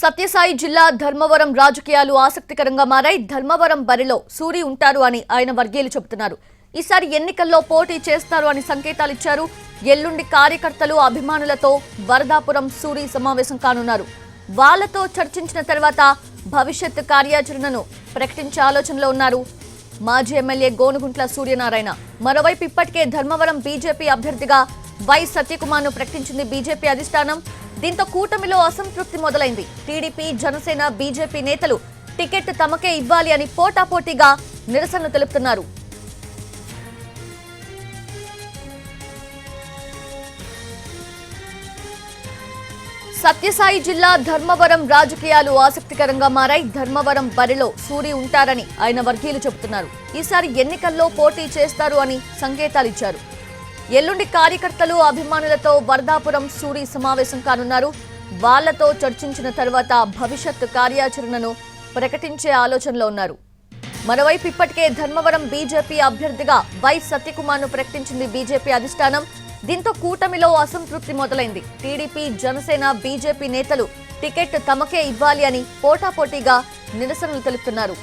సత్యసాయి జిల్లా ధర్మవరం రాజకీయాలు ఆసక్తికరంగా మారాయి. ధర్మవరం బరిలో సూరి ఉంటారు అని ఆయన వర్గీయులు చెబుతున్నారు. ఈసారి ఎన్నికల్లో పోటీ చేస్తారు అని సంకేతాలు ఇచ్చారు. ఎల్లుండి కార్యకర్తలు అభిమానులతో వరదాపురం సూరి సమావేశం కానున్నారు. వాళ్ళతో చర్చించిన తర్వాత భవిష్యత్ కార్యాచరణను ప్రకటించే ఆలోచనలో ఉన్నారు. మాజీ ఎమ్మెల్యే గోనుగుంట్ల సూర్యనారాయణ. మరోవైపు ఇప్పటికే ధర్మవరం బీజేపీ అభ్యర్థిగా వై సత్యకుమార్ను ప్రకటించింది బీజేపీ అధిష్టానం. దీంతో కూటమిలో అసంతృప్తి మొదలైంది. టీడీపీ జనసేన బీజేపీ నేతలు టికెట్ తమకే ఇవ్వాలి అని పోటాపోటీగా నిరసనలు తెలుపుతున్నారు. సత్యసాయి జిల్లా ధర్మవరం రాజకీయాలు ఆసక్తికరంగా మారాయి. ధర్మవరం బరిలో సూరి ఉంటారని ఆయన వర్గీయులు చెబుతున్నారు. ఈసారి ఎన్నికల్లో పోటీ చేస్తారు అని సంకేతాలు ఇచ్చారు. ఎల్లుండి కార్యకర్తలు అభిమానులతో వరదాపురం సూరి సమావేశం కానున్నారు. వాళ్ళతో చర్చించిన తర్వాత భవిష్యత్ కార్యాచరణను ప్రకటించే ఆలోచనలో ఉన్నారు. మరోవైపు ఇప్పటికే ధర్మవరం బీజేపీ అభ్యర్థిగా వై సత్యకుమార్ను ప్రకటించింది బీజేపీ అధిష్టానం. దీంతో కూటమిలో అసంతృప్తి మొదలైంది. టీడీపీ జనసేన బీజేపీ నేతలు టికెట్ తమకే ఇవ్వాలి అని పోటాపోటీగా నిరసనలు తెలుపుతున్నారు.